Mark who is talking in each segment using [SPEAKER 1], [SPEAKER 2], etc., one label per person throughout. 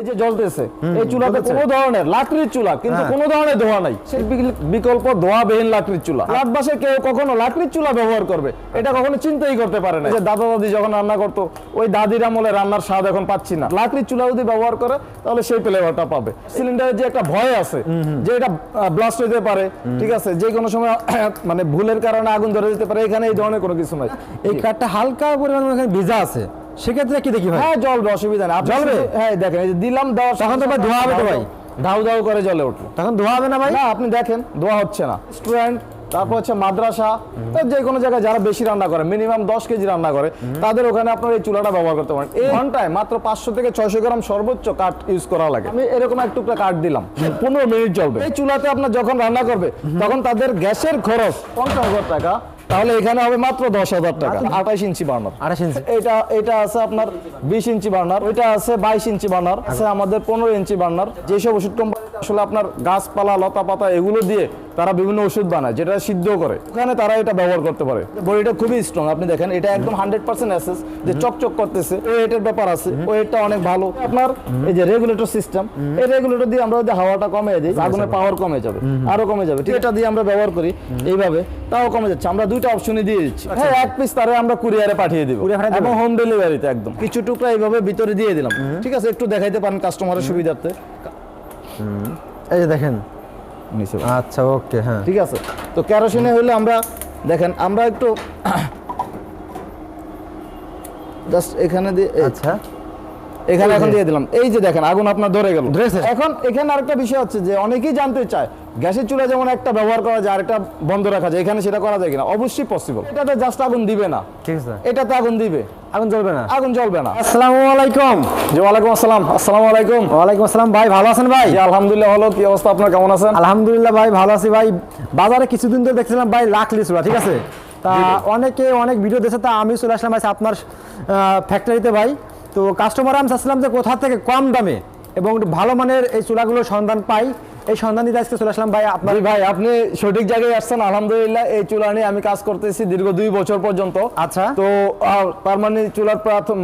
[SPEAKER 1] এই যে জ্বলতেছে এই চুলাতে কোনো ধরনের লাকড়ির চুলা কিন্তু
[SPEAKER 2] হ্যাঁ।
[SPEAKER 1] কোনো ধরনের ধোয়া নাই। বিকল্প ধোয়াবিহীন লাকড়ির চুলা। ফ্ল্যাট বাসে কেউ কখনো লাকড়ির চুলা ব্যবহার করবে এটা কখনো চিন্তাই করতে পারে না। যে দাদা দাদি যখন রান্না করতো ওই দাদির আমলে রান্নার স্বাদ এখন পাচ্ছি না। লাকড়ির চুলা যদি ব্যবহার করে তাহলে সেই ফ্লেভারটা পাবে। সিলিন্ডারের যে একটা ভয় আছে যে এটা ব্লাস্ট হতে পারে ঠিক আছে? যে কোনো সময় মানে ভুলের কারণে আগুন ধরে যেতে পারে এখানে এই ধরনের কোনো কিছু নাই।
[SPEAKER 2] এই কাঠটা হালকা পরিমাণ ভিজা আছে। সেক্ষেত্রে কি দেখি ভাই?
[SPEAKER 1] হ্যাঁ জ্বলবে অসুবিধা
[SPEAKER 2] জ্বলবে?
[SPEAKER 1] শুধু- হ্যাঁ দেখেন এই যে দিলাম দেওয়ার
[SPEAKER 2] তখন তো ভাই ধোঁয়া হবে তো ভাই।
[SPEAKER 1] ধাউ ধাউ করে জ্বলে উঠল
[SPEAKER 2] তখন ধোয়া হবে না ভাই?
[SPEAKER 1] না আপনি দেখেন দোয়া হচ্ছে না। স্টুডেন্ট তারপর হচ্ছে মাদ্রাসা যে কোনো জায়গায় যারা বেশি রান্না করে মিনিমাম দশ কেজি রান্না করে তাদের ওখানে আপনার এই চুলাটা ব্যবহার করতে পারেন। এই ঘন্টায় মাত্র পাঁচশো থেকে ছয়শো গ্রাম সর্বোচ্চ কাঠ ইউজ করা লাগে। আমি এরকম এক টুকরা কাঠ দিলাম। পনেরো মিনিট চলবে এই চুলাতে আপনার যখন রান্না করবে তখন তাদের গ্যাসের খরচ পঞ্চাশ হাজার টাকা। তাহলে এখানে হবে মাত্র দশ হাজার টাকা। আঠাশ ইঞ্চি বার্নার।
[SPEAKER 2] আঠাশ ইঞ্চি।
[SPEAKER 1] এটা এটা আছে আপনার বিশ ইঞ্চি বার্নার ওইটা আছে বাইশ ইঞ্চি বার্নার আছে আমাদের পনেরো ইঞ্চি বার্নার যেসব ওষুধ কোম্পানি আসলে আপনার গাছপালা লতা পাতা এগুলো দিয়ে তারা বিভিন্ন ওষুধ বানায় যেটা সিদ্ধ করে। ওখানে তারা এটা ব্যবহার করতে পারে। বডিটা খুবই স্ট্রং আপনি দেখেন এটা একদম হান্ড্রেড পার্সেন্ট অ্যাসেস যে চকচক করতেছে ওয়েটের ব্যাপার আছে ওয়েটটা অনেক ভালো। আপনার এই যে রেগুলেটর সিস্টেম এই রেগুলেটর দিয়ে আমরা যদি হাওয়াটা কমে দিই আগুনের পাওয়ার কমে যাবে আরও কমে যাবে। ঠিক এটা দিয়ে আমরা ব্যবহার করি এইভাবে তাও কমে যাচ্ছে। আমরা দুইটা অপশনই দিয়ে দিচ্ছি। হ্যাঁ এক পিস তারে আমরা কুরিয়ারে পাঠিয়ে দিব। এবং হোম ডেলিভারিতে একদম। কিছু টুকরা এইভাবে ভিতরে দিয়ে দিলাম। ঠিক আছে একটু দেখাইতে পারেন কাস্টমারের সুবিধার্থে।
[SPEAKER 2] এই যে দেখেন।
[SPEAKER 1] নিচে।
[SPEAKER 2] আচ্ছা ওকে হ্যাঁ।
[SPEAKER 1] ঠিক আছে। তো কেরোসিনে হলে আমরা দেখেন আমরা একটু জাস্ট এখানে দিয়ে
[SPEAKER 2] আচ্ছা।
[SPEAKER 1] এখানে এখন দিয়ে দিলাম। এই যে দেখেন আগুন আপনার ধরে গেল। এখন এখানে আরেকটা বিষয় হচ্ছে যে অনেকেই জানতে চায় গ্যাসের চুলা যেমন একটা ব্যবহার করা যায় আরেকটা বন্ধ রাখা যায় এখানে সেটা করা যায় কিনা? অবশ্যই পসিবল এটাতে জাস্ট আগুন দিবে না।
[SPEAKER 2] ঠিক আছে।
[SPEAKER 1] এটাতে আগুন দিবে।
[SPEAKER 2] আগুন জ্বলবে না।
[SPEAKER 1] আগুন জ্বলবে না।
[SPEAKER 2] আসসালামু আলাইকুম।
[SPEAKER 1] জি ওয়ালাইকুম আসসালাম। আসসালামু আলাইকুম।
[SPEAKER 2] ওয়ালাইকুম আসসালাম। ভাই ভালো আছেন ভাই?
[SPEAKER 1] আলহামদুলিল্লাহ ভালো। কি অবস্থা? আপনার কেমন আছেন?
[SPEAKER 2] আলহামদুলিল্লাহ ভাই ভালো আছি ভাই। বাজারে কিছুদিন ধরে দেখছিলাম ভাই লাখলি চুলা ঠিক আছে? তা অনেকে অনেক ভিডিও দেখছে তা আমি চলে আসলাম ভাই আপনার ফ্যাক্টরিতে ভাই। তো কাস্টমার আমি চাচ্ছিলাম যে কোথা থেকে কম দামে এবং ভালো মানের এই চুলাগুলোর সন্ধান পাই। এই সন্ধান দিতে আজকে চলে আসলাম ভাই আপনার
[SPEAKER 1] ভাই আপনি সঠিক জায়গায় আসছেন আলহামদুলিল্লাহ এই চুলা নিয়ে আমি কাজ করতেছি দীর্ঘ দুই বছর পর্যন্ত
[SPEAKER 2] আচ্ছা।
[SPEAKER 1] তো তার মানে চুলার প্রথম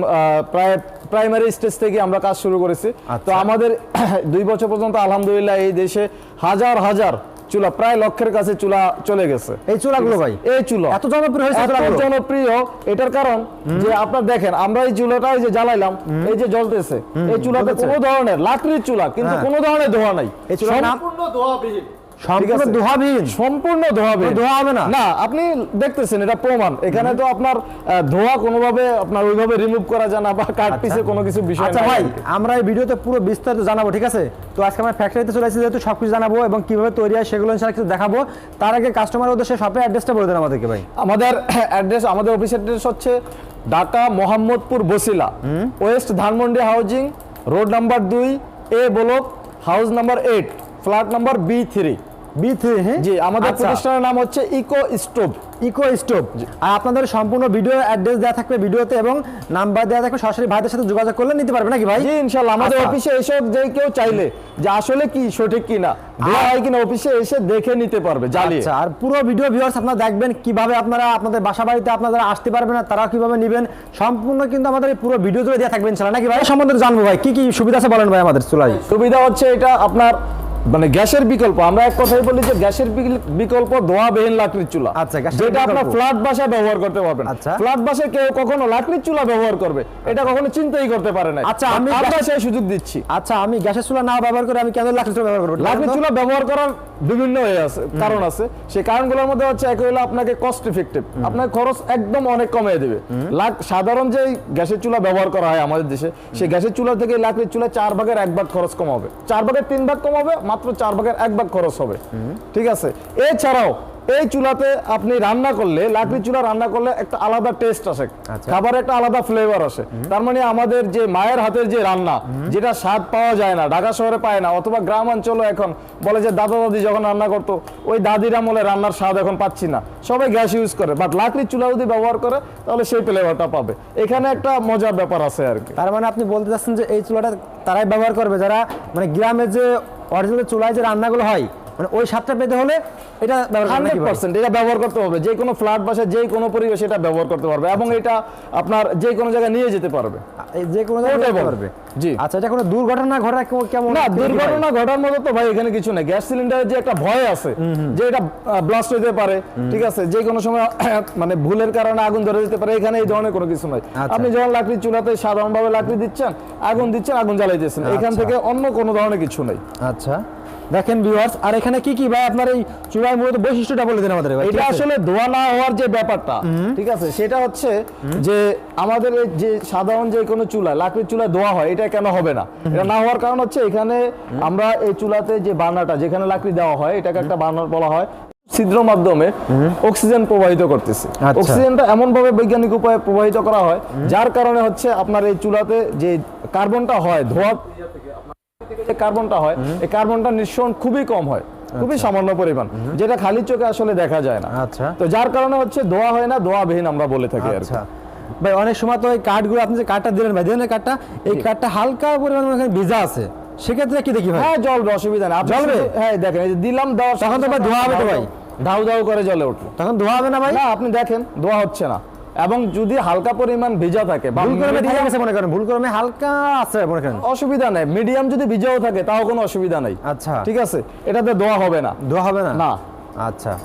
[SPEAKER 1] প্রায় প্রাইমারি স্টেজ থেকে আমরা কাজ শুরু করেছি তো
[SPEAKER 2] আচ্ছা।
[SPEAKER 1] আমাদের দুই বছর পর্যন্ত আলহামদুলিল্লাহ এই দেশে হাজার হাজার চুলা প্রায় লক্ষের কাছে চুলা চলে গেছে।
[SPEAKER 2] এই চুলাগুলো ভাই
[SPEAKER 1] এই চুলা।
[SPEAKER 2] এত জনপ্রিয় হয়েছে
[SPEAKER 1] এত জনপ্রিয় এটার কারণ যে আপনারা দেখেন আমরা এই চুলাটা এই যে জ্বালাইলাম এই যে জ্বলতেছে এই চুলাতে। কোনো ধরনের লাকড়ির চুলা কিন্তু
[SPEAKER 2] হ্যাঁ।
[SPEAKER 1] কোনো ধরনের ধোয়া নাই।
[SPEAKER 2] এই চুলা সম্পূর্ণ
[SPEAKER 1] সম্পূর্ণ ধোয়াবিহীন
[SPEAKER 2] সম্পূর্ণ। দোহাবিহীন
[SPEAKER 1] সম্পূর্ণ ধোয়াবে
[SPEAKER 2] ধোয়া হবে না?
[SPEAKER 1] না আপনি দেখতেছেন এটা প্রমাণ। এখানে তো আপনার ধোয়া কোনোভাবে আপনার ওইভাবে রিমুভ করা যায় না বা কাট পিসে কোনো কিছু বিষয়
[SPEAKER 2] আচ্ছা ভাই আমরা এই ভিডিওতে পুরো বিস্তারিত জানাব ঠিক আছে? তো আজকে আমরা ফ্যাক্টরিতে চলে আসছি যেহেতু সবকিছু জানাব এবং কীভাবে তৈরি হয় সেগুলো ইনশাআল্লাহ কিছু দেখাবো। তার আগে কাস্টমার উদ্দেশ্যে শপের অ্যাড্রেসটা বলে দেন আমাদেরকে ভাই।
[SPEAKER 1] আমাদের অ্যাড্রেস আমাদের অফিস অ্যাড্রেস হচ্ছে Dhaka Mohammadpur Basila. West Dhanmondi housing road number দুই A block house number eight flat number B three
[SPEAKER 2] B three হ্যাঁ
[SPEAKER 1] জি আমাদের
[SPEAKER 2] আচ্ছা।
[SPEAKER 1] প্রতিষ্ঠানের নাম হচ্ছে ইকো স্টোভ
[SPEAKER 2] ইকো স্টোভ আর আপনাদের সম্পূর্ণ ভিডিও অ্যাড্রেস দেওয়া থাকবে ভিডিওতে এবং নাম্বার দেওয়া থাকবে সরাসরি ভাইদের সাথে যোগাযোগ করলে নিতে পারবে নাকি ভাই?
[SPEAKER 1] জি আমাদের
[SPEAKER 2] আচ্ছা।
[SPEAKER 1] অফিসে এসে যে কেউ চাইলে যে আসলে কি সঠিক কিনা কিনা অফিসে এসে দেখে নিতে পারবে জ্বালিয়ে।
[SPEAKER 2] আচ্ছা আর পুরো ভিডিও ভিউয়ার্স আপনারা দেখবেন কীভাবে আপনারা আপনাদের বাসা বাড়িতে আপনারা আসতে পারবেন না তারা কীভাবে নেবেন সম্পূর্ণ কিন্তু আমাদের পুরো ভিডিও জুড়ে দেওয়া থাকবেন ইনশাআল্লাহ নাকি ভাই? সম্বন্ধে জানব ভাই কি কি সুবিধা আছে বলেন ভাই আমাদের চুলাই
[SPEAKER 1] সুবিধা হচ্ছে এটা আপনার মানে গ্যাসের বিকল্প আমরা এক কথাই বলি যে গ্যাসের বিকল- বিকল্প ধোয়াবিহীন লাকড়ির চুলা।
[SPEAKER 2] আচ্ছা,
[SPEAKER 1] যেটা আপনার ফ্ল্যাট বাসায় ব্যবহার করতে পারবেন।
[SPEAKER 2] আচ্ছা।
[SPEAKER 1] ফ্ল্যাট বাসায় কেউ কখনো লাকড়ির চুলা ব্যবহার করবে এটা কখনো চিন্তাই করতে পারে না
[SPEAKER 2] আচ্ছা, আমি
[SPEAKER 1] সেই সুযোগ দিচ্ছি।
[SPEAKER 2] আচ্ছা আমি গ্যাসের চুলা না ব্যবহার করে আমি কেন লাকড়ি চুলা ব্যবহার করব?
[SPEAKER 1] লাকড়ির চুলা ব্যবহার করার বিভিন্ন আছে কারণ আছে। সেই কারণগুলোর মধ্যে হচ্ছে এক হলো আপনাকে কস্ট ইফেক্টিভ আপনার খরচ একদম অনেক কমিয়ে দেবে। লাক সাধারণ যে গ্যাসের চুলা ব্যবহার করা হয় আমাদের দেশে সেই গ্যাসের চুলা থেকে লাকড়ির চুলা চার ভাগের এক ভাগ খরচ কমাবে। চার ভাগের তিন ভাগ কমাবে মাত্র চার ভাগের এক ভাগ খরচ হবে। ঠিক আছে? এছাড়াও এই চুলাতে আপনি রান্না করলে লাকড়ির চুলা রান্না করলে একটা আলাদা টেস্ট আসে।
[SPEAKER 2] আচ্ছা।
[SPEAKER 1] খাবারের একটা আলাদা ফ্লেভার আসে। তার মানে আমাদের যে মায়ের হাতের যে রান্না যেটা স্বাদ পাওয়া যায় না ঢাকা শহরে পায় না অথবা গ্রাম অঞ্চলে এখন বলে যে দাদা দাদি যখন রান্না করতো ওই দাদির আমলে রান্নার স্বাদ এখন পাচ্ছি না। সবাই গ্যাস ইউজ করে বাট লাকড়ির চুলা যদি ব্যবহার করে তাহলে সেই ফ্লেভারটা পাবে। এখানে একটা মজার ব্যাপার আছে আর কি।
[SPEAKER 2] তার মানে আপনি বলতে চাচ্ছেন যে এই চুলাটা তারাই ব্যবহার করবে? যারা মানে গ্রামে যে অরিজিনাল চুলায় যে রান্নাগুলো হয় মানে ওই স্বাদটা পেতে হলে এটা
[SPEAKER 1] হান্ড্রেড পার্সেন্ট এটা ব্যবহার করতে পারবে যে কোনো ফ্ল্যাট যে কোনো পরিবেশে এটা ব্যবহার করতে পারবে এবং এটা আপনার যে কোনো জায়গায় নিয়ে যেতে পারবে।
[SPEAKER 2] যে কোনো জায়গায়। পারবে।
[SPEAKER 1] জি।
[SPEAKER 2] আচ্ছা এটা কোনো দুর্ঘটনা ঘটা কেমন
[SPEAKER 1] না? দুর্ঘটনা ঘটার মতো তো ভাই এখানে কিছু গ্যাস সিলিন্ডারের যে একটা ভয় আছে যে এটা ব্লাস্ট হতে পারে ঠিক আছে? যে কোনো সময় মানে ভুলের কারণে আগুন ধরে যেতে পারে এখানে এই ধরনের কোনো কিছু নাই।
[SPEAKER 2] আচ্ছা।
[SPEAKER 1] আপনি যখন লাকড়ি চুলাতে সাধারণভাবে লাকড়ি দিচ্ছেন আগুন দিচ্ছেন আগুন জ্বালাই দিচ্ছেন এখান
[SPEAKER 2] আচ্ছা।
[SPEAKER 1] থেকে অন্য কোনো ধরনের কিছু নেই।
[SPEAKER 2] আচ্ছা। দেখেন ভিউয়ার্স আর এখানে কি কি ভাই? আপনার এই চুলার মূলত বৈশিষ্ট্যটা বলে দিন আমাদের ভাই
[SPEAKER 1] এটা আসলে ধোয়া না হওয়ার যে ব্যাপারটা ঠিক আছে সেটা হচ্ছে যে আমাদের এই যে সাধারণ যে কোনো চুলা লাকড়ির চুলা ধোয়া হয় এটা কেন হবে না? এটা না হওয়ার কারণ হচ্ছে এখানে আমরা এই চুলাতে যে বার্নারটা যেখানে লাকড়ি দেওয়া হয় এটাকে একটা বার্নার বলা হয় ছিদ্র মাধ্যমে অক্সিজেন প্রবাহিত করতেছে।
[SPEAKER 2] আচ্ছা।
[SPEAKER 1] অক্সিজেনটা এমন ভাবে বৈজ্ঞানিক উপায়ে প্রবাহিত করা হয় যার কারণে হচ্ছে আপনার এই চুলাতে যে কার্বনটা হয় ধোয়া যে কার্বনটা হয় এই কার্বনটা নিঃসরণ খুবই কম হয় খুবই সামান্য পরিমাণ। যেটা খালি চোখে আসলে দেখা যায় না।
[SPEAKER 2] আচ্ছা।
[SPEAKER 1] তো যার কারণে হচ্ছে দোয়া হয় না দোয়াবিহীন আমরা বলে থাকি আর
[SPEAKER 2] আচ্ছা। ভাই অনেক সময় তো এই কার্ডগুলো আপনি যে কার্ডটা দিলেন ভাই দিলেন কার্ডটা এই কাঠটা হালকা পরিমাণ ভিজা আছে। সেক্ষেত্রে কি দেখি ভাই?
[SPEAKER 1] হ্যাঁ জলবে অসুবিধা নেই।
[SPEAKER 2] জ্বলবে?
[SPEAKER 1] হ্যাঁ দেখেন এই যে দিলাম দেওয়া
[SPEAKER 2] তখন তো ভাই ধোয়া হবে তো ভাই।
[SPEAKER 1] ধাউ ধাউ করে জলে উঠল
[SPEAKER 2] তখন ধোয়া হবে না ভাই?
[SPEAKER 1] না আপনি দেখেন ধোয়া হচ্ছে না। এবং যদি হালকা পরিমাণ ভিজা থাকে
[SPEAKER 2] মনে করেন ভুল হালকা আছে মনে করেন।
[SPEAKER 1] অসুবিধা নেই। মিডিয়াম যদি ভিজাও থাকে তাও কোনো অসুবিধা নেই।
[SPEAKER 2] আচ্ছা।
[SPEAKER 1] ঠিক আছে? এটাতে দোয়া হবে না।
[SPEAKER 2] ধোয়া হবে না?
[SPEAKER 1] না।
[SPEAKER 2] আচ্ছা।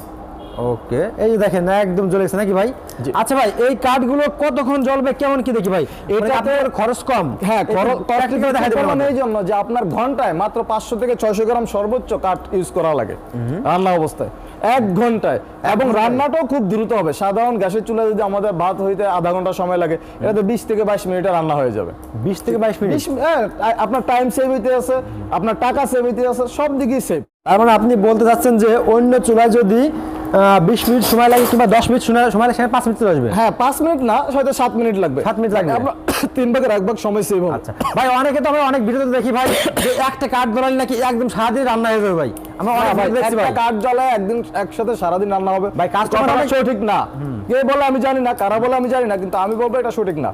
[SPEAKER 2] ওকে। এই দেখেন একদম জ্বলে গেছে নাকি ভাই? আচ্ছা ভাই এই কাঠগুলো কতক্ষণ জ্বলবে কেমন কি দেখি ভাই? আপনার খরচ কম।
[SPEAKER 1] হ্যাঁ খরচ-
[SPEAKER 2] দেখা দেবেন
[SPEAKER 1] কারণ এই জন্য যে আপনার ঘন্টায় মাত্র পাঁচশো থেকে ছয়শো গ্রাম সর্বোচ্চ কাঠ ইউজ করা লাগে। রান্না অবস্থায়। এক ঘন্টায়। এবং রান্নাটাও খুব দ্রুত হবে। সাধারণ গ্যাসের চুলা যদি আমাদের ভাত হইতে আধা ঘণ্টা সময় লাগে এটা তো বিশ থেকে বাইশ মিনিটে রান্না হয়ে যাবে।
[SPEAKER 2] বিশ থেকে বাইশ মিনিট?
[SPEAKER 1] হ্যাঁ, আপনার টাইম সেভ হইতে আছে আপনার টাকা সেভ হইতে আছে সব দিকেই সেভ
[SPEAKER 2] তার মানে আপনি বলতে চাচ্ছেন যে অন্য চুলায় যদি বিশ মিনিট সময় লাগে কিংবা দশ মিনিট সময় লাগে সেখানে পাঁচ মিনিট আসবে।
[SPEAKER 1] হ্যাঁ পাঁচ মিনিট না হয়তো সাত মিনিট লাগবে।
[SPEAKER 2] সাত মিনিট লাগবে।
[SPEAKER 1] আপনার তিন ভাগের এক ভাগ সময় সেভ হবে।
[SPEAKER 2] আচ্ছা। ভাই অনেকে তো আমরা অনেক ভিডিওতে দেখি ভাই যে একটা কাঠ ধরালি নাকি একদম সারাদিন রান্না হয়ে যাবে ভাই। আমরা অনেক
[SPEAKER 1] ভাই,
[SPEAKER 2] দেখছি
[SPEAKER 1] একটা
[SPEAKER 2] ভাই।
[SPEAKER 1] কাঠ জ্বালায় একদিন একসাথে সারাদিন রান্না হবে।
[SPEAKER 2] ভাই,
[SPEAKER 1] কথাটা সঠিক না। কে বলে আমি জানি না কারা বলে আমি জানি না কিন্তু আমি বলব এটা সঠিক না।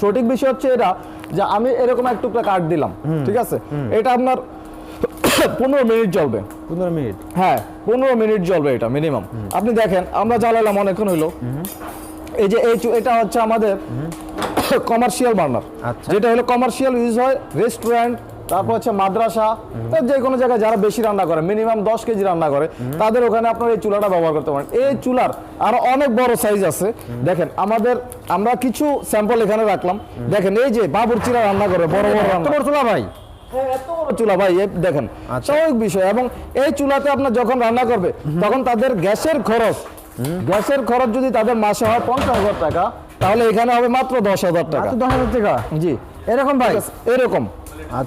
[SPEAKER 1] সঠিক বিষয় হচ্ছে এটা যে আমি এরকম এক টুকরা কাঠ দিলাম ঠিক আছে? এটা আপনার পনেরো মিনিট জ্বলবে।
[SPEAKER 2] পনেরো মিনিট?
[SPEAKER 1] হ্যাঁ পনেরো মিনিট জ্বলবে এটা মিনিমাম আপনি দেখেন আমরা জ্বালালাম অনেকক্ষণ হইল। এই যে এই এটা হচ্ছে আমাদের কমার্শিয়াল বার্নার
[SPEAKER 2] আচ্ছা।
[SPEAKER 1] যেটা হলো কমার্শিয়াল ইউজ হয় রেস্টুরেন্ট তারপর হচ্ছে মাদ্রাসা যে কোনো জায়গায় যারা বেশি রান্না করে মিনিমাম দশ কেজি রান্না করে তাদের ওখানে আপনার এই চুলাটা ব্যবহার করতে পারেন। এই চুলার আরও অনেক বড় সাইজ আছে। দেখেন আমাদের আমরা কিছু স্যাম্পল এখানে রাখলাম। দেখেন এই যে বাবুরচিরা রান্না করে বড় বড় রান্না।
[SPEAKER 2] চুলা ভাই?
[SPEAKER 1] হ্যাঁ, এত বড় চুলা ভাই দেখেন
[SPEAKER 2] আচ্ছা।
[SPEAKER 1] স্বাভাবিক বিষয়। এবং এই চুলাতে আপনার যখন রান্না করবে তখন তাদের গ্যাসের খরচ গ্যাসের খরচ যদি তাদের মাসে হয় পঞ্চাশ হাজার টাকা তাহলে এখানে হবে মাত্র দশ হাজার টাকা।
[SPEAKER 2] দশ হাজার টাকা?
[SPEAKER 1] জি।
[SPEAKER 2] এরকম ভাই?
[SPEAKER 1] এরকম।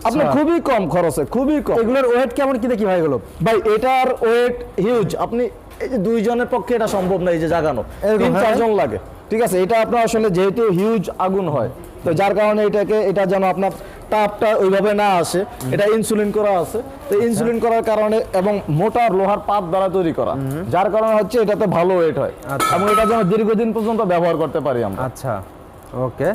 [SPEAKER 1] আপনার খুবই কম খরচে খুবই কম।
[SPEAKER 2] এগুলোর ওয়েট কেমন কি দেখি ভাই এগুলো?
[SPEAKER 1] ভাই এটার ওয়েট হিউজ আপনি এই যে দুইজনের পক্ষে এটা সম্ভব না এই যে জাগানো। তিন
[SPEAKER 2] হ্যাঁ?
[SPEAKER 1] চারজন লাগে। ঠিক আছে এটা আপনার আসলে যেহেতু হিউজ আগুন হয় তো যার কারণে এটাকে এটা যেন আপনার তাপটা ওইভাবে না আসে। এটা ইনসুলিন করা আছে। তো ইনসুলিন করার কারণে এবং মোটা লোহার পাত দ্বারা তৈরি করা। যার কারণে হচ্ছে এটাতে ভালো ওয়েট হয়।
[SPEAKER 2] আচ্ছা।
[SPEAKER 1] এবং এটা যেন দীর্ঘদিন পর্যন্ত ব্যবহার করতে পারি আমরা।
[SPEAKER 2] আচ্ছা। ওকে।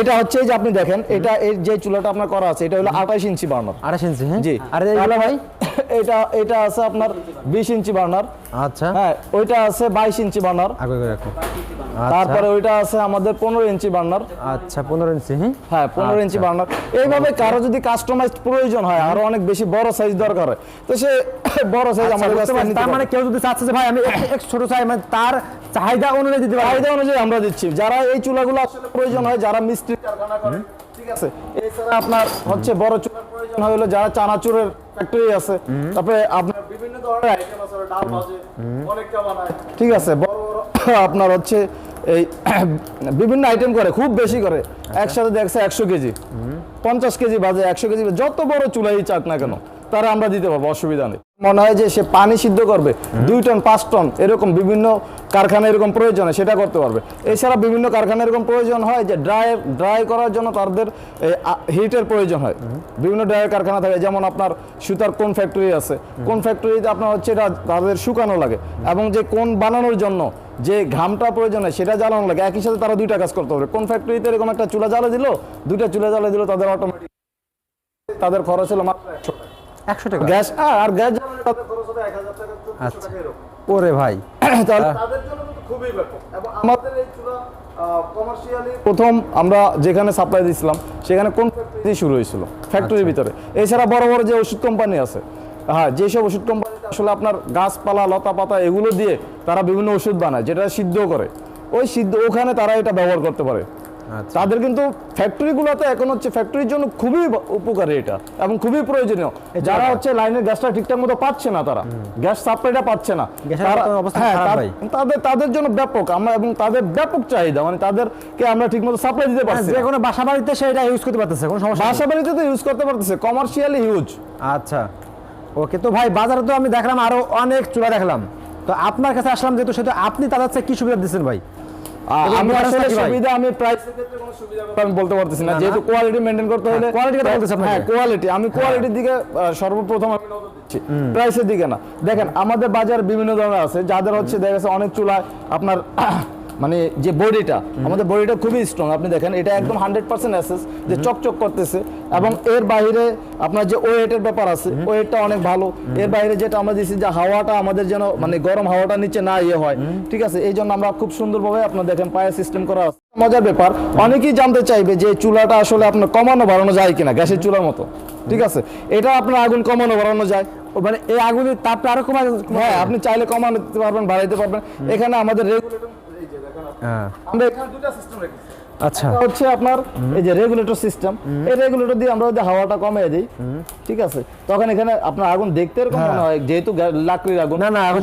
[SPEAKER 1] এটা হচ্ছে যে আপনি দেখেন এটা এই যে চুলাটা আপনার করা আছে এটা হলো আঠাশ ইঞ্চি বার্নার।
[SPEAKER 2] আড়াইশ ইঞ্চি হ্যাঁ?
[SPEAKER 1] জি।
[SPEAKER 2] আর ভাই?
[SPEAKER 1] এটা এটা আছে আপনার বিশ ইঞ্চি বার্নার।
[SPEAKER 2] আচ্ছা।
[SPEAKER 1] হ্যাঁ ওইটা আছে বাইশ ইঞ্চি বার্নার।
[SPEAKER 2] আগে রাখো।
[SPEAKER 1] তারপরে ওইটা আছে আমাদের পনেরো ইঞ্চি বার্নার।
[SPEAKER 2] আচ্ছা পনেরো ইঞ্চি হ্যাঁ
[SPEAKER 1] পনেরো ইঞ্চি
[SPEAKER 2] আচ্ছা।
[SPEAKER 1] বার্নার। এইভাবে কারও যদি কাস্টমাইজ প্রয়োজন হয় আরও অনেক বেশি বড় সাইজ দরকার হয়। তো সে বড় সাইজ
[SPEAKER 2] আচ্ছা,
[SPEAKER 1] আমাদের কাছে
[SPEAKER 2] তার মানে কেউ যদি চাচ্ছে যে ভাই আমি একটু ছোট চাই মানে তার চাহিদা অনুযায়ী দিতে
[SPEAKER 1] চাহিদা অনুযায়ী আমরা দিচ্ছি। যারা এই চুলাগুলো প্রয়োজন হয় যারা মিস্ত্রি কারখানা করে আছে। এছাড়া আপনার হচ্ছে বড় চুলার প্রয়োজন হলো যারা চানাচুরের ফ্যাক্টরি আছে তারপরে আপনার বিভিন্ন ধরনের আইটেম আছে ডাল ভাজে অনেকটা বানায়। ঠিক আছে বড় বড় আপনার হচ্ছে এই বিভিন্ন আইটেম করে খুব বেশি করে। একসাথে দেখছে একশো কেজি। পঞ্চাশ কেজি বাজে একশো কেজি যত বড় চুলাই চাক না কেন। তারা আমরা দিতে পারব অসুবিধা নেই। মনে হয় যে সে পানি সিদ্ধ করবে দুই টন পাঁচ টন এরকম বিভিন্ন কারখানা এরকম প্রয়োজন হয় সেটা করতে পারবে। এছাড়া বিভিন্ন কারখানা এরকম প্রয়োজন হয় যে ড্রাই ড্রাই করার জন্য তাদের হিটের প্রয়োজন হয়। বিভিন্ন ড্রাইয়ের কারখানা থাকে যেমন আপনার সুতার কোন ফ্যাক্টরি আছে কোন ফ্যাক্টরিতে আপনার হচ্ছে এটা তাদের শুকানো লাগে এবং যে কোন বানানোর জন্য যে ঘামটা প্রয়োজন হয় সেটা জ্বালানো লাগে। একই সাথে তারা দুইটা কাজ করতে পারবে। কোন ফ্যাক্টরিতে এরকম একটা চুলা জ্বালা দিল দুইটা চুলা জ্বালা দিল তাদের অটোমেটিক তাদের খরচ হলো মাত্র একশো টাকা। গ্যাস আর গ্যাস
[SPEAKER 2] আচ্ছা। ওরে ভাই।
[SPEAKER 1] আমাদের এই কমার্শিয়ালি প্রথম আমরা যেখানে সাপ্লাই দিছিলাম সেখানে কোন ফ্যাক্টরি শুরু হয়েছিল? ফ্যাক্টরির ভিতরে। এছাড়া বড় বড় যে ওষুধ কোম্পানি আছে হ্যাঁ যেসব ওষুধ কোম্পানি আসলে আপনার গাছপালা লতা পাতা এগুলো দিয়ে তারা বিভিন্ন ওষুধ বানায় যেটা সিদ্ধ করে। ওই সিদ্ধ ওখানে তারা এটা ব্যবহার করতে পারে।
[SPEAKER 2] আচ্ছা।
[SPEAKER 1] তাদের কিন্তু ফ্যাক্টরিগুলোতে এখন হচ্ছে ফ্যাক্টরির জন্য খুবই উপকারী এটা এবং খুবই প্রয়োজনীয়। যারা হচ্ছে লাইনের গ্যাসটা ঠিকঠাক মতো পাচ্ছে না তারা। গ্যাস সাপ্লাইটা পাচ্ছে না। হ্যাঁ। তাদের তাদের জন্য ব্যাপক। আমরা এবং তাদের ব্যাপক চাহিদা। মানে তাদেরকে আমরা ঠিকমতো সাপ্লাই দিতে পারছি
[SPEAKER 2] হ্যাঁ, যে কোনো বাসা বাড়িতে সেটা ইউজ করতে পারতেছে কোনো সমস্যা
[SPEAKER 1] বাসা বাড়িতে তো ইউজ করতে পারতেছে। কমার্শিয়ালি ইউজ
[SPEAKER 2] আচ্ছা। ওকে তো ভাই বাজারে তো আমি দেখলাম আরও অনেক চূড়া দেখলাম। তো আপনার কাছে আসলাম যেহেতু সেহেতু আপনি তাদের কি সুবিধা দিচ্ছেন ভাই?
[SPEAKER 1] আমি আসলে? সুবিধা আমি প্রাইস আমি বলতে পারতেছি না যেহেতু কোয়ালিটি মেনটেন করতে হলে
[SPEAKER 2] হ্যাঁ, কথা বলতেছি
[SPEAKER 1] হ্যাঁ কোয়ালিটি আমি কোয়ালিটির দিকে সর্বপ্রথম আমি প্রাইসের দিকে না। দেখেন আমাদের বাজার বিভিন্ন ধরনের আছে যাদের হচ্ছে দেখা গেছে অনেক চুলায় আপনার মানে যে বডিটা আমাদের বডিটা খুবই স্ট্রং আপনি দেখেন এটা একদম হান্ড্রেড পার্সেন্ট অ্যাসেস যে চকচক করতেছে এবং এর বাইরে আপনার যে ওয়েটের ব্যাপার আছে ওয়েটটা অনেক ভালো। এর বাইরে যেটা আমরা দিচ্ছি যে হাওয়াটা আমাদের যেন মানে গরম হাওয়াটা নিচে না ইয়ে হয়। ঠিক আছে? এই জন্য আমরা খুব সুন্দরভাবে আপনার দেখেন পায়ের সিস্টেম করা আছে। মজার ব্যাপার অনেকেই জানতে চাইবে যে চুলাটা আসলে আপনার কমানো বাড়ানো যায় কিনা গ্যাসের চুলার মতো। ঠিক আছে? এটা আপনার আগুন কমানো বাড়ানো যায়।
[SPEAKER 2] মানে এই আগুনের তাপটা আরও কমা
[SPEAKER 1] হ্যাঁ আপনি চাইলে কমাতে পারবেন বাড়াইতে পারবেন। এখানে আমাদের রেগুলেটর আমরা এখানে সিস্টেম রেখেছি।
[SPEAKER 2] আচ্ছা।
[SPEAKER 1] হচ্ছে আপনার এই যে রেগুলেটর সিস্টেম এই রেগুলেটর দিয়ে আমরা যদি হাওয়াটা কমিয়ে দিই। ঠিক আছে? তখন এখানে আপনার আগুন দেখতে এরকম মনে হয় যেহেতু গ্যা- লাকড়ির আগুন।
[SPEAKER 2] না না এখন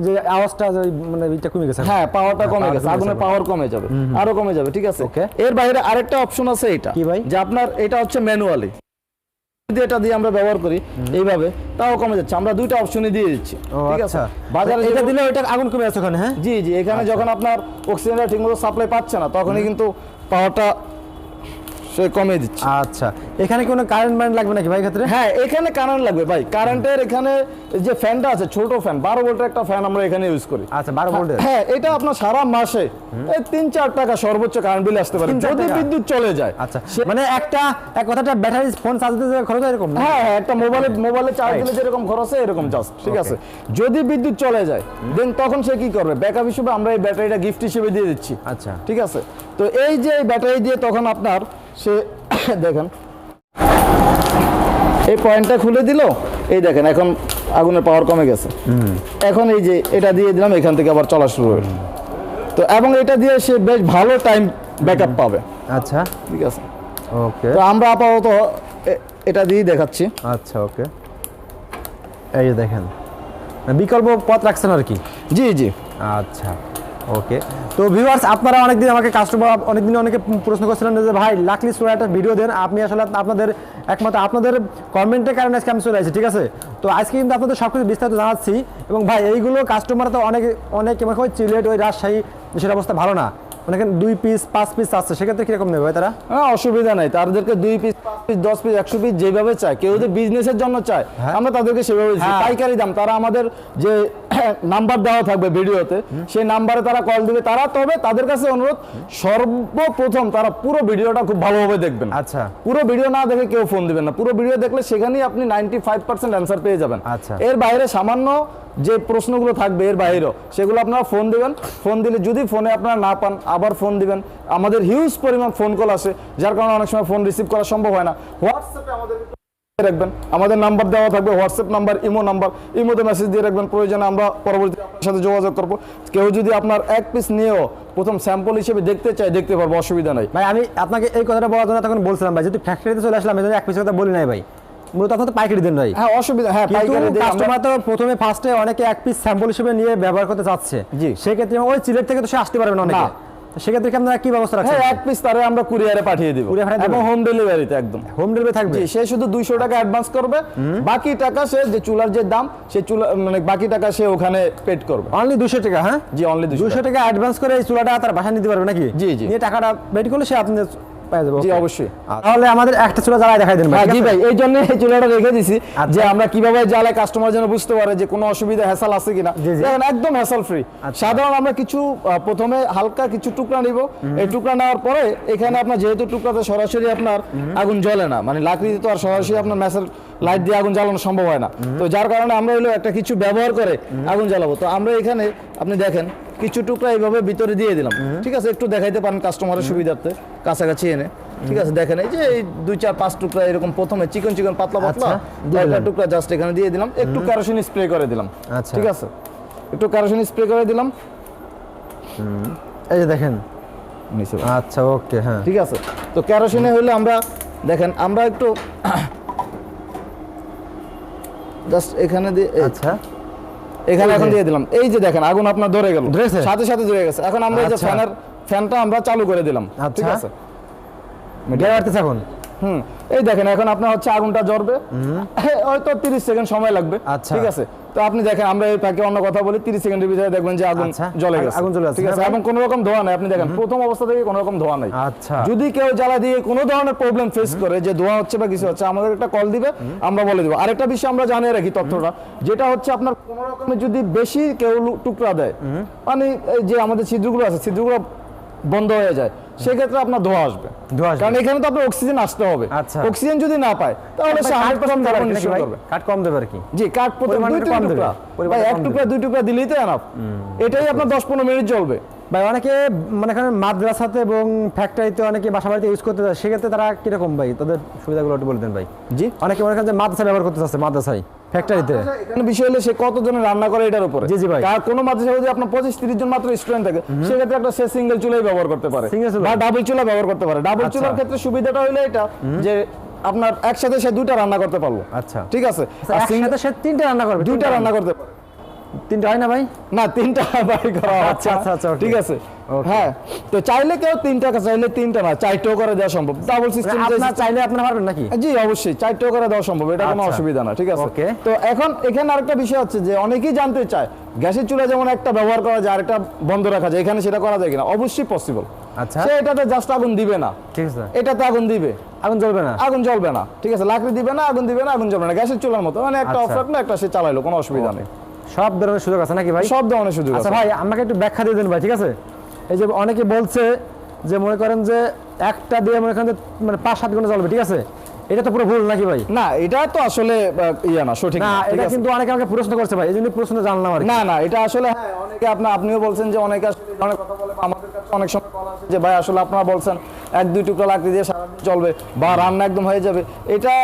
[SPEAKER 2] যে আওয়াজটা মানে এটা কমে গেছে
[SPEAKER 1] হ্যাঁ পাওয়ারটা কমে গেছে আগুনের পাওয়ার কমে যাবে আরও কমে যাবে ঠিক আছে? এর বাইরে আরেকটা অপশন আছে এটা
[SPEAKER 2] কি ভাই?
[SPEAKER 1] যে আপনার এটা হচ্ছে ম্যানুয়ালি যদি এটা দিয়ে আমরা ব্যবহার করি এইভাবে তাও কমে যাচ্ছে। আমরা দুইটা অপশনই দিয়ে দিচ্ছি ঠিক আছে?
[SPEAKER 2] আচ্ছা।
[SPEAKER 1] বাজারে
[SPEAKER 2] এটা দিলে ওইটা আগুন কমে যাচ্ছে ওখানে হ্যাঁ?
[SPEAKER 1] জি জি এখানে যখন আপনার অক্সিজেনটা ঠিকমতো সাপ্লাই পাচ্ছে না তখনই কিন্তু পাওয়ারটা সে কমিয়ে দিচ্ছে।
[SPEAKER 2] আচ্ছা। এখানে কোনো কারেন্ট লাগবে নাকি ভাই ক্ষেত্রে
[SPEAKER 1] হ্যাঁ এখানে কারেন্ট লাগবে ভাই। কারেন্টের এখানে যে ফ্যানটা আছে ছোট ফ্যান বারো ভোল্টের একটা ফ্যান আমরা এখানে ইউজ করি।
[SPEAKER 2] আচ্ছা বারো ভোল্টের
[SPEAKER 1] হ্যাঁ এটা আপনার সারা মাসে এই তিন চার টাকা সর্বোচ্চ কারেন্ট বিল আসতে পারে। যদি বিদ্যুৎ চলে যায়।
[SPEAKER 2] আচ্ছা মানে একটা এক কথাটা ব্যাটারি ফোন চার্জ দিতে খরচ হয় এরকম
[SPEAKER 1] হ্যাঁ হ্যাঁ একটা মোবাইলে মোবাইলে চার্জ
[SPEAKER 2] Right.
[SPEAKER 1] দিলে যেরকম খরচ হয় এরকম জাস্ট ঠিক আছে? যদি বিদ্যুৎ চলে যায় দেন তখন সে কি করবে? ব্যাকআপ হিসেবে আমরা এই ব্যাটারিটা গিফট হিসেবে দিয়ে দিচ্ছি।
[SPEAKER 2] আচ্ছা।
[SPEAKER 1] ঠিক আছে? তো এই যে ব্যাটারি দিয়ে তখন আপনার সে দেখেন। এই পয়েন্টটা খুলে দিল। এই দেখেন এখন আগুনের পাওয়ার কমে গেছে। এখন এই যে এটা দিয়ে দিলাম এখান থেকে আবার চলা শুরু হলো। তো এবং এটা দিয়ে সে বেশ ভালো টাইম ব্যাকআপ পাবে।
[SPEAKER 2] আচ্ছা।
[SPEAKER 1] ঠিক আছে?
[SPEAKER 2] ওকে
[SPEAKER 1] তো আমরা আপাতত এটা দিয়েই দেখাচ্ছি।
[SPEAKER 2] আচ্ছা ওকে এই দেখেন। বিকল্প পথ রাখছেন আর কি?
[SPEAKER 1] জি জি।
[SPEAKER 2] আচ্ছা। ওকে তো ভিউয়ার্স আপনারা অনেকদিন আমাকে কাস্টমার অনেকদিন অনেকে প্রশ্ন করছিলেন যে ভাই লাকলি সোয়া একটা ভিডিও দেন। আপনি আসলে আপনাদের একমাত্র আপনাদের কমেন্টের কারণে আজকে আমি চলে আসছি ঠিক আছে? তো আজকে কিন্তু আপনাদের সব কিছু বিস্তারিত জানাচ্ছি এবং ভাই এইগুলো কাস্টমার তো অনেক অনেক কেমন হয় চিলেট ওই রাজশাহী দেশের অবস্থা ভালো না। অনেকে দুই পিস পাঁচ পিস আসছে সেক্ষেত্রে কীরকম নেবে ভাই তারা?
[SPEAKER 1] হ্যাঁ অসুবিধা নাই। তাদেরকে দুই পিস পাঁচ পিস দশ পিস একশো পিস যেভাবে চায় কেউ যদি বিজনেসের জন্য চায়
[SPEAKER 2] হ্যাঁ।
[SPEAKER 1] আমরা তাদেরকে সেভাবে
[SPEAKER 2] হ্যাঁ।
[SPEAKER 1] পাইকারি দাম তারা আমাদের যে নাম্বার দেওয়া থাকবে ভিডিওতে। সেই নাম্বারে তারা কল দিবে তারা তবে তাদের কাছে অনুরোধ সর্বপ্রথম তারা পুরো ভিডিওটা খুব ভালোভাবে দেখবেন।
[SPEAKER 2] আচ্ছা।
[SPEAKER 1] পুরো ভিডিও না দেখে কেউ ফোন দিবেন না। পুরো ভিডিও দেখলে সেখানেই আপনি নাইনটি ফাইভ পার্সেন্ট অ্যান্সার পেয়ে যাবেন।
[SPEAKER 2] আচ্ছা।
[SPEAKER 1] এর বাইরে সামান্য যে প্রশ্নগুলো থাকবে এর বাইরেও সেগুলো আপনারা ফোন দিবেন। ফোন দিলে যদি ফোনে আপনারা না পান আবার ফোন দিবেন। আমাদের হিউজ পরিমাণ ফোন কল আসে যার কারণে অনেক সময় ফোন রিসিভ করা সম্ভব হয় না। হোয়াটসঅ্যাপে আমাদের রাখবেন। আমাদের নাম্বার দেওয়া থাকবে হোয়াটসঅ্যাপ নাম্বার ইমো নাম্বার। ইমোতে মেসেজ দিয়ে রাখবেন প্রয়োজনে আমরা পরবর্তীতে আপনার সাথে যোগাযোগ করব। কেউ যদি আপনার এক পিস নিয়েও প্রথম স্যাম্পল হিসেবে দেখতে চায় দেখতে পারব অসুবিধা নাই।
[SPEAKER 2] ভাই আমি আপনাকে এই কথাটা বলার জন্য তখন বলছিলাম ভাই যদি ফ্যাক্টরিতে চলে আসলাম এক পিসের কথা বলি নাই ভাই। মূলত আপনার পাইকারি দেন ভাই।
[SPEAKER 1] হ্যাঁ অসুবিধা হ্যাঁ পাইকারি দিয়ে
[SPEAKER 2] কাস্টমার তো প্রথমে ফার্স্টে অনেকে এক পিস স্যাম্পল হিসেবে নিয়ে ব্যবহার করতে চাচ্ছে।
[SPEAKER 1] জি।
[SPEAKER 2] সেক্ষেত্রে ওই চিলেট থেকে তো সে আসতে পারবে না অনেকে। সেক্ষেত্রে আপনারা কি ব্যবস্থা রাখছেন?
[SPEAKER 1] হ্যাঁ এক পিস তারে আমরা কুরিয়ারে পাঠিয়ে দিব। এবং হোম ডেলিভারিতে একদম।
[SPEAKER 2] হোম ডেলিভারি থাকবে?
[SPEAKER 1] সে শুধু দুইশো টাকা অ্যাডভান্স করবে। বাকি টাকা সে যে চুলার যে দাম সে চুলা মানে বাকি টাকা সে ওখানে পেড করবে।
[SPEAKER 2] অনলি দুশো টাকা হ্যাঁ?
[SPEAKER 1] জি অনলি দুশো
[SPEAKER 2] টাকা। অ্যাডভান্স করে এই চুলাটা তার বাসা নিতে পারবে নাকি?
[SPEAKER 1] জি, জি।
[SPEAKER 2] টাকাটা পেড করলে সে আপনি পেয়ে যাব
[SPEAKER 1] জি অবশ্যই।
[SPEAKER 2] তাহলে আমাদের একটা চুলা জ্বালায় দেখাই দেন ভাই
[SPEAKER 1] হ্যাঁ জি ভাই এই জন্য এই চুলাটা রেখে দিছি
[SPEAKER 2] আচ্ছা।
[SPEAKER 1] যে আমরা কীভাবে জ্বালাই কাস্টমার যেন বুঝতে পারে যে কোনো অসুবিধা হ্যাসাল আছে কিনা। দেখেন একদম হ্যাসাল ফ্রি
[SPEAKER 2] আচ্ছা।
[SPEAKER 1] সাধারণ আমরা কিছু প্রথমে হালকা কিছু টুকরা নিব। এই টুকরা নেওয়ার পরে এখানে আপনার যেহেতু টুকরাতে সরাসরি আপনার আগুন জ্বলে না মানে লাকড়িতে তো আর সরাসরি আপনার ম্যাসের লাইট দিয়ে আগুন জ্বালানো সম্ভব হয় না। তো যার কারণে আমরা হলো একটা কিছু ব্যবহার করে আগুন জ্বালাবো। তো আমরা এখানে আপনি দেখেন কিছু টুকরা এইভাবে ভিতরে দিয়ে দিলাম। ঠিক আছে? একটু দেখাইতে পারেন কাস্টমারের সুবিধার্থে। কাছাকাছি এনে। ঠিক আছে? দেখেন এই যে এই দুই চার পাঁচ টুকরা এরকম প্রথমে চিকন চিকন পাতলা পাতলা
[SPEAKER 2] আচ্ছা, দিয়ে
[SPEAKER 1] টুকরা জাস্ট এখানে দিয়ে দিলাম। একটু কেরোসিন স্প্রে করে দিলাম।
[SPEAKER 2] আচ্ছা।
[SPEAKER 1] ঠিক আছে? একটু কেরোসিন স্প্রে করে দিলাম।
[SPEAKER 2] এই যে দেখেন। আচ্ছা ওকে হ্যাঁ।
[SPEAKER 1] ঠিক আছে? তো কেরোসিনে হলে আমরা দেখেন আমরা একটু জাস্ট এখানে দিয়ে
[SPEAKER 2] আচ্ছা।
[SPEAKER 1] এখানে
[SPEAKER 2] এই
[SPEAKER 1] এখন
[SPEAKER 2] যে।
[SPEAKER 1] দিয়ে দিলাম। এই যে দেখেন আগুন আপনার ধরে গেল। সাথে সাথে ধরে গেছে। এখন আমরা এই যে
[SPEAKER 2] আচ্ছা।
[SPEAKER 1] ফ্যানের ফ্যানটা আমরা চালু করে দিলাম। ঠিক
[SPEAKER 2] আচ্ছা।
[SPEAKER 1] আছে
[SPEAKER 2] মিডিয়া এখন?
[SPEAKER 1] হুম। এই দেখেন এখন আপনার হচ্ছে আগুনটা জ্বরবে হয়তো তিরিশ সেকেন্ড সময় লাগবে।
[SPEAKER 2] আচ্ছা।
[SPEAKER 1] ঠিক আছে? তো আপনি দেখেন আমরা এই প্যাকে অন্য কথা বলি তিরিশ সেকেন্ডের ভিতরে দেখবেন যে আগুন
[SPEAKER 2] আচ্ছা।
[SPEAKER 1] জ্বলে গেছে।
[SPEAKER 2] আগুন জ্বলে গেছে,
[SPEAKER 1] ঠিক আছে?
[SPEAKER 2] হ্যাঁ,
[SPEAKER 1] এবং কোনো রকম ধোয়া নাই। আপনি দেখেন প্রথম অবস্থা থেকে কোনো রকম ধোয়া নাই।
[SPEAKER 2] আচ্ছা।
[SPEAKER 1] যদি কেউ জ্বালা দিয়ে কোনো ধরনের প্রবলেম ফেস করে যে ধোঁয়া হচ্ছে বা কিছু হচ্ছে আমাদের একটা কল দিবে আমরা বলে দেবো। আরেকটা বিষয় আমরা জানিয়ে রাখি তথ্যটা যেটা হচ্ছে আপনার কোনো রকমের যদি বেশি কেউ টুকরা দেয় মানে যে আমাদের ছিদ্রগুলো আছে ছিদ্রগুলো বন্ধ হয়ে যায়। সেক্ষেত্রে আপনার ধোঁয়া আসবে।
[SPEAKER 2] ধোঁয়া আসবে।
[SPEAKER 1] কারণ এখানে তো আপনার অক্সিজেন আসতে হবে।
[SPEAKER 2] আচ্ছা।
[SPEAKER 1] অক্সিজেন যদি না পায় তাহলে সে
[SPEAKER 2] কাঠ
[SPEAKER 1] হান্ড্রেড
[SPEAKER 2] কম
[SPEAKER 1] পার্সেন্ট কার্বন নিঃসরণ করবে।
[SPEAKER 2] কাঠ কম দেবে আর কি?
[SPEAKER 1] জি কাঠ প্রথম দুই তিন টুকরা। ভাই এক টুকরা দুই টুকরা দিলেই তো এনাফ এটাই আপনার দশ পনেরো মিনিট চলবে।
[SPEAKER 2] ভাই অনেকে মানে এখানে মাদ্রাসাতে এবং ফ্যাক্টরিতে অনেকে বাসা বাড়িতে ইউজ করতে যায় সেক্ষেত্রে তারা কীরকম ভাই? তাদের সুবিধাগুলো একটু বলে দেন ভাই।
[SPEAKER 1] জি।
[SPEAKER 2] অনেকে মনে করেন যে মাদ্রাসা ব্যবহার করতে চাচ্ছে মাদ্রাসায়। ফ্যাক্টরিতে
[SPEAKER 1] এখানে বিষয় হলো সে কতজনে রান্না করে এটার উপরে।
[SPEAKER 2] জি, জি ভাই।
[SPEAKER 1] কোনো মাদ্রাসা যদি আপনার পঁচিশ তিরিশ জন মাত্র স্টুডেন্ট থাকে সেক্ষেত্রে একটা সে সিঙ্গেল চুলাই ব্যবহার করতে পারে? বা ডাবল চুলা ব্যবহার করতে পারে। ডাবল
[SPEAKER 2] আচ্ছা।
[SPEAKER 1] চুলার ক্ষেত্রে সুবিধাটা হলো এটা যে আপনার একসাথে সে দুইটা রান্না করতে পারল।
[SPEAKER 2] আচ্ছা।
[SPEAKER 1] ঠিক আছে?
[SPEAKER 2] একসাথে সে তিনটে রান্না করবে।
[SPEAKER 1] দুইটা রান্না করতে পারে
[SPEAKER 2] তিনটে হয় না ভাই?
[SPEAKER 1] না তিনটা করা
[SPEAKER 2] আচ্ছা, আচ্ছা, আচ্ছা,
[SPEAKER 1] ঠিক আছে। হ্যাঁ তো চাইলে কেউ তিনটা চাইলে তিনটা না চারটেও করে দেওয়া সম্ভব। ডাবল সিস্টেম
[SPEAKER 2] মানে আপনার চাইলে আপনারা পারবেন নাকি?
[SPEAKER 1] জি অবশ্যই চারটেও করে দেওয়া সম্ভব এটা কোনো
[SPEAKER 2] আচ্ছা।
[SPEAKER 1] অসুবিধা না ঠিক আছে. তো এখন এখানে আরেকটা বিষয় হচ্ছে যে অনেকেই জানতে চায় গ্যাসের চুলা যেমন একটা ব্যবহার করা যায় আরেকটা বন্ধ রাখা যায় এখানে সেটা করা যায় কিনা? অবশ্যই পসিবল
[SPEAKER 2] আচ্ছা।
[SPEAKER 1] সে এটাতে জাস্ট আগুন দিবে না।
[SPEAKER 2] ঠিক আছে।
[SPEAKER 1] এটাতে আগুন দিবে।
[SPEAKER 2] আগুন জ্বলবে না।
[SPEAKER 1] আগুন জ্বলবে না ঠিক আছে। লাকড়ি দিবে না আগুন দিবে না আগুন জ্বলবে না। গ্যাসের চুলার মতো মানে একটা
[SPEAKER 2] আচ্ছা।
[SPEAKER 1] অফ রাখল একটা সে চালাইলো কোনো অসুবিধা নেই।
[SPEAKER 2] সব ধরনের সুযোগ আছে নাকি ভাই?
[SPEAKER 1] সব ধরনের সুযোগ
[SPEAKER 2] আচ্ছা
[SPEAKER 1] আছে।
[SPEAKER 2] ভাই আমাকে একটু ব্যাখ্যা দিয়ে দেন ভাই ঠিক আছে? এই যে অনেকে বলছে যে মনে করেন যে একটা দিয়ে মনে করেন মানে পাঁচ সাত ঘণ্টা চলবে ঠিক আছে? এটা তো পুরো ভুল নাকি ভাই?
[SPEAKER 1] না এটা তো আসলে ইয়ে না সঠিক
[SPEAKER 2] না এটা কিন্তু অনেকে আমাকে প্রশ্ন করছে ভাই এই জন্য প্রশ্ন জানলাম আর
[SPEAKER 1] না না এটা আসলে হ্যাঁ, অনেকে আপনি আপনিও বলছেন যে অনেকে আসলে অনেক কথা বলে আমাদের কাছে অনেক সময় কল আসে যে ভাই আসলে আপনারা বলছেন এক দুই টুকরা লাকড়ি দিয়ে সারাদিন চলবে বা রান্না একদম হয়ে যাবে। এটা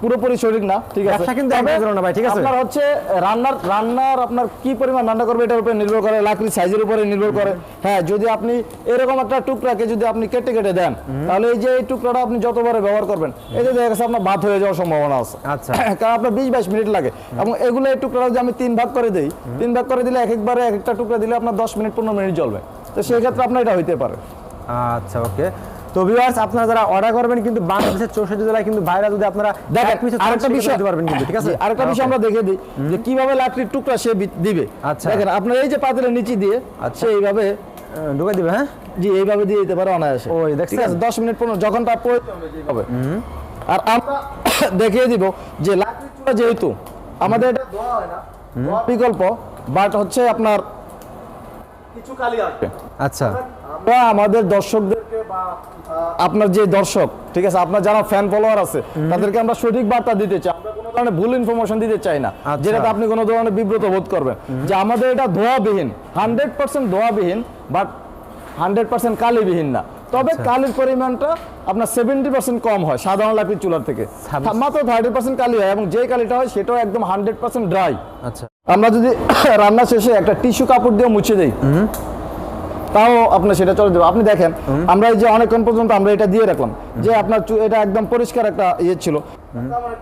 [SPEAKER 1] পুরোপুরি সঠিক না ঠিক আছে?
[SPEAKER 2] ব্যবসা কিন্তু একদম না ভাই, ঠিক আছে?
[SPEAKER 1] আপনার হচ্ছে রান্নার রান্নার আপনার কি পরিমাণ রান্না করবে এটার উপরে নির্ভর করে লাকড়ির সাইজের উপরে নির্ভর করে। হ্যাঁ যদি আপনি এরকম একটা টুকরাকে যদি আপনি কেটে কেটে দেন তাহলে এই যে এই টুকরাটা আপনি যতবারে ব্যবহার করবেন এতে দেখা গেছে আপনার ভাত হয়ে যাওয়ার সম্ভাবনা আছে।
[SPEAKER 2] আচ্ছা।
[SPEAKER 1] কারণ আপনার বিশ বাইশ মিনিট লাগে। এবং এগুলো এই টুকরা যদি আমি তিন ভাগ করে দিই তিন ভাগ করে দিলে এক একবারে এক একটা টুকরা দিলে আপনার দশ মিনিট পনেরো মিনিট জ্বলবে। তো সেই ক্ষেত্রে আপনার এটা হইতে পারে।
[SPEAKER 2] আচ্ছা ওকে। তো ভিউয়ার্স আপনারা যারা অর্ডার করবেন কিন্তু বাংলাদেশের চৌষট্টি জেলায় কিন্তু বাইরে যদি আপনারা
[SPEAKER 1] দেখেন আরেকটা বিষয়
[SPEAKER 2] দিতে পারবেন কিন্তু ঠিক আছে?
[SPEAKER 1] আরেকটা বিষয় আমরা দেখে দিই যে কীভাবে লাকড়ির টুকরা সে দিবে।
[SPEAKER 2] আচ্ছা।
[SPEAKER 1] দেখেন আপনার এই যে পাতিলের নিচে দিয়ে
[SPEAKER 2] আচ্ছা।
[SPEAKER 1] এইভাবে
[SPEAKER 2] ঢুকাই দিবে হ্যাঁ?
[SPEAKER 1] জি এইভাবে দিয়ে দিতে পারে অনায়াসে।
[SPEAKER 2] ওই, দেখছেন?
[SPEAKER 1] ঠিক আছে দশ মিনিট পনেরো যখন তার প্রয়োজন হবে আর আমরা দেখিয়ে দিব যে লাকড়ির চুলা যেহেতু আমাদের এটা ধোয়া হয় না। বিকল্প বাট হচ্ছে আপনার কিছু কালি আসবে।
[SPEAKER 2] আচ্ছা।
[SPEAKER 1] আমরা আমাদের দর্শকদেরকে বা আপনার যে দর্শক ঠিক আছে আপনার যারা ফ্যান ফলোয়ার আছে তাদেরকে আমরা সঠিক বার্তা দিতে চাই। আমরা কোনো ধরনের ভুল ইনফরমেশন দিতে চাই না
[SPEAKER 2] আচ্ছা।
[SPEAKER 1] যেটাতে আপনি কোনো ধরনের বিব্রত বোধ করবেন। যে আমাদের এটা ধোয়াবিহীন হান্ড্রেড পার্সেন্ট ধোয়াবিহীন বাট হান্ড্রেড পার্সেন্ট কালিবিহীন না। তবে
[SPEAKER 2] আচ্ছা।
[SPEAKER 1] কালির পরিমাণটা আপনার সেভেন্টি পার্সেন্ট কম হয় সাধারণ লাকড়ির চুলার থেকে। মাত্র থার্টি পার্সেন্ট কালি হয় এবং যে কালিটা হয় সেটাও একদম হান্ড্রেড পার্সেন্ট ড্রাই
[SPEAKER 2] আচ্ছা।
[SPEAKER 1] আমরা যদি রান্না শেষে একটা টিস্যু কাপড় দিয়ে মুছে দিই। তাও আপনি সেটা চলে দেবো আপনি দেখেন আমরা এই যে অনেকক্ষণ পর্যন্ত আমরা এটা দিয়ে রাখলাম যে আপনার চু- এটা একদম পরিষ্কার একটা ইয়ে ছিল।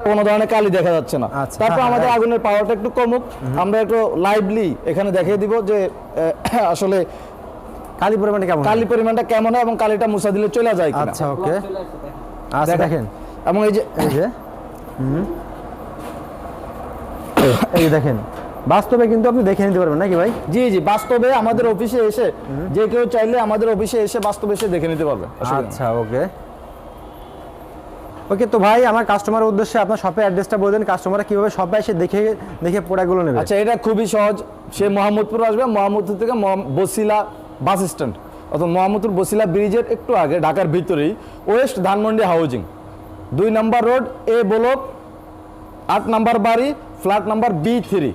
[SPEAKER 1] কোনো ধরনের কালি দেখা যাচ্ছে না।
[SPEAKER 2] আচ্ছা,
[SPEAKER 1] তারপর আমাদের। আগুনের পাওয়ারটা একটু কমুক। আমরা একটু লাইভলি এখানে দেখিয়ে দিব যে আসলে
[SPEAKER 2] কালি পরিমাণটা কেমন
[SPEAKER 1] কালি পরিমাণটা কেমন হয় এবং কালিটা মুছা দিলে চলে যায় কিনা।
[SPEAKER 2] আচ্ছা ওকে। আচ্ছা দেখেন।
[SPEAKER 1] এবং এই যে
[SPEAKER 2] এই যে হুম। এই যে দেখেন বাস্তবে কিন্তু আপনি দেখে নিতে পারবেন নাকি ভাই?
[SPEAKER 1] জি জি বাস্তবে আমাদের অফিসে এসে যে কেউ চাইলে আমাদের অফিসে এসে বাস্তবে এসে দেখে নিতে পারবে
[SPEAKER 2] আচ্ছা ওকে। ওকে তো ভাই আমার কাস্টমারের উদ্দেশ্যে আপনার শপের অ্যাড্রেসটা বলবেন কাস্টমাররা কীভাবে শপে এসে দেখে দেখে প্রোডাক্টগুলো নেবে?
[SPEAKER 1] আচ্ছা এটা খুবই সহজ। সে মোহাম্মদপুর আসবে মোহাম্মদপুর থেকে বসিলা বাস স্ট্যান্ড অর্থাৎ মোহাম্মদপুর বসিলা ব্রিজের একটু আগে ঢাকার ভিতরেই ওয়েস্ট ধানমন্ডি হাউজিং। দুই নাম্বার রোড এ ব্লক আট নাম্বার বাড়ি flat number B three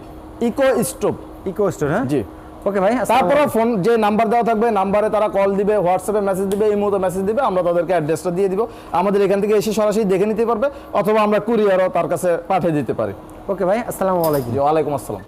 [SPEAKER 1] eco stove
[SPEAKER 2] eco stove হ্যাঁ?
[SPEAKER 1] জি।
[SPEAKER 2] ওকে ভাই
[SPEAKER 1] তারপরে ফোন যে নাম্বার দেওয়া থাকবে নাম্বারে তারা কল দিবে হোয়াটসঅ্যাপে মেসেজ দিবে এই মুহূর্তে মেসেজ দিবে আমরা তাদেরকে অ্যাড্রেসটা দিয়ে দিব। আমাদের এখান থেকে এসে সরাসরি দেখে নিতে পারবে অথবা আমরা কুরিয়ারও তার কাছে পাঠিয়ে দিতে পারি।
[SPEAKER 2] ওকে ভাই আসসালামু আলাইকুম।
[SPEAKER 1] ওয়ালাইকুম আসসালাম।